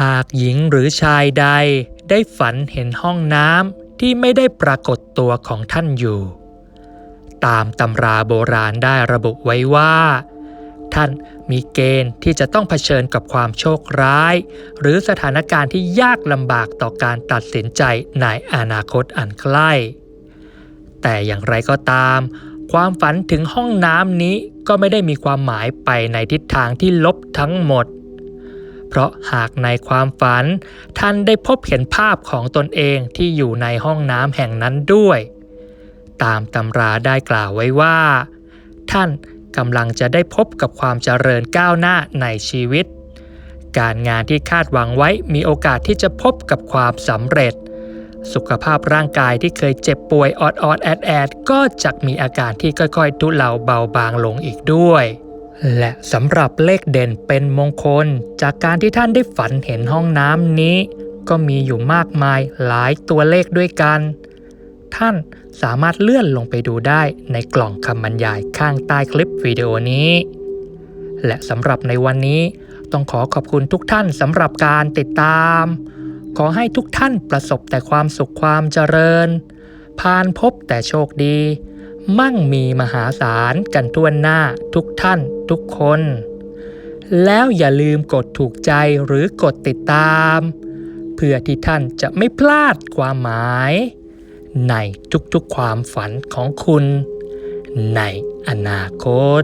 หากหญิงหรือชายใดได้ฝันเห็นห้องน้ำที่ไม่ได้ปรากฏตัวของท่านอยู่ ตามตำราโบราณได้ระบุไว้ว่า ท่านมีเกณฑ์ที่จะต้องเผชิญกับความโชคร้าย หรือสถานการณ์ที่ยากลำบากต่อการตัดสินใจในอนาคตอันใกล้ แต่อย่างไรก็ตาม ความฝันถึงห้องน้ำนี้ก็ไม่ได้มีความหมายไปในทิศทางที่ลบทั้งหมด เพราะหากในความฝัน ท่านได้พบเห็นภาพของตนเองที่อยู่ในห้องน้ำแห่งนั้นด้วย ตามตำราได้กล่าวไว้ว่า ท่านกำลังจะได้พบกับความเจริญก้าวหน้าในชีวิต การงานที่คาดหวังไว้มีโอกาสที่จะพบกับความสำเร็จ สุขภาพร่างกายที่เคยเจ็บป่วยออดออดแอดแอดก็จะมีอาการที่ค่อยๆทุเลาเบาบางลงอีกด้วย และสำหรับเลขเด่นเป็นมงคล จากการที่ท่านได้ฝันเห็นห้องน้ำนี้ ก็มีอยู่มากมายหลายตัวเลขด้วยกัน ท่านสามารถเลื่อนลงไปดูได้ในกล่องคำบรรยายข้างใต้คลิปวิดีโอนี้ และสำหรับในวันนี้ต้องขอขอบคุณทุกท่านสำหรับการติดตาม ขอให้ทุกท่านประสบแต่ความสุขความเจริญ ผ่านพบแต่โชคดี มั่งมีมหาศาลกันทั่วหน้าทุกท่านทุกคน แล้วอย่าลืมกดถูกใจหรือกดติดตาม เพื่อที่ท่านจะไม่พลาดความหมาย ในทุกๆความฝันของคุณ ในอนาคต